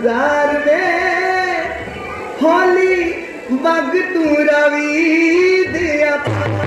ਗੁਜ਼ਾਰ ਦੇ ਹੋਲੀ ਮਗ ਤੂੰ ਰਵੀ ਦੇ ਆਪਣਾ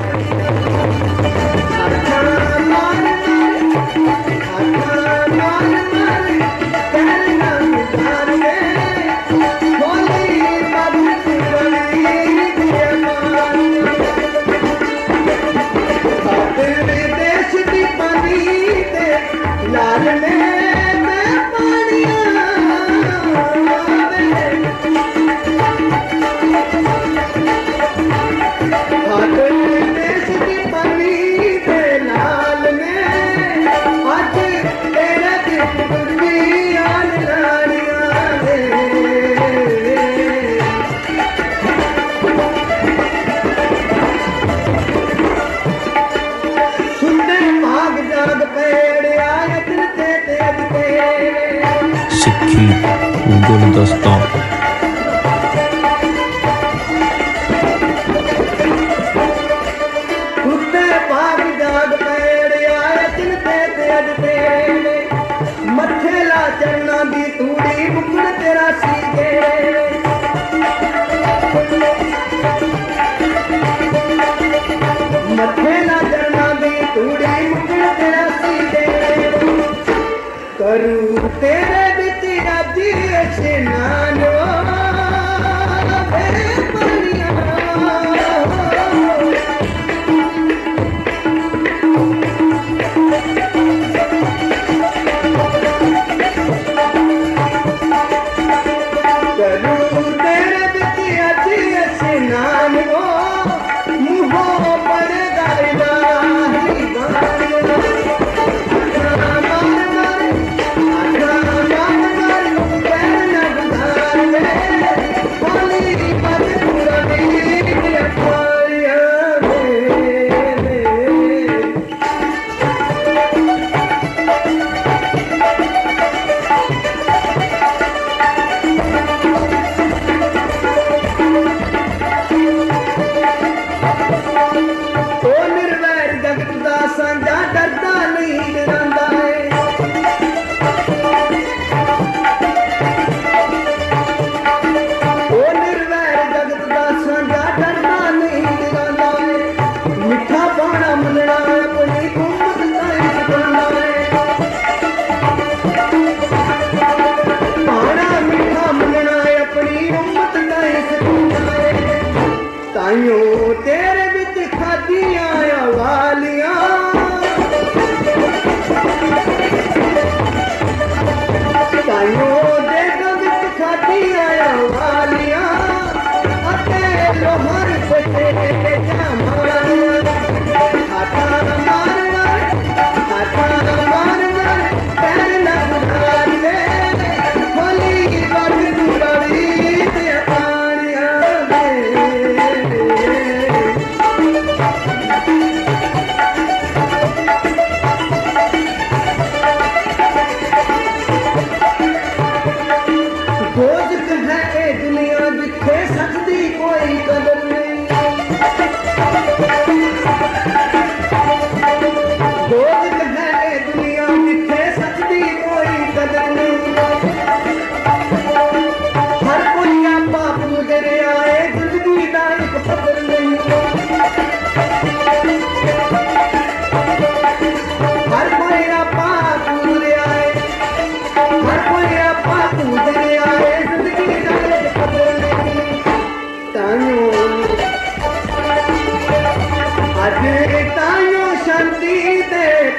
ci un gol da stop. ਉੱਤੇ ਪਾਗ ਜਾਗ ਪੈੜਿਆ ਤਿੰਨ ਤੇ ਤੇ ਅੱਜ ਤੇਰੇ ਮੱਥੇ ਲਾ ਚੜਨਾ ਦੀ ਤੂੜੀ ਮੁਕਣ ਤੇਰਾ ਸੀਗੇ। ਮੱਥੇ ਲਾ ਚੜਨਾ ਦੀ ਤੂੜੀ ਮੁਕਣ ਤੇਰਾ ਸੀਗੇ। ਕਰੂ ਤੇਰੇ আসে না आयो तेरे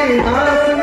தென்காசி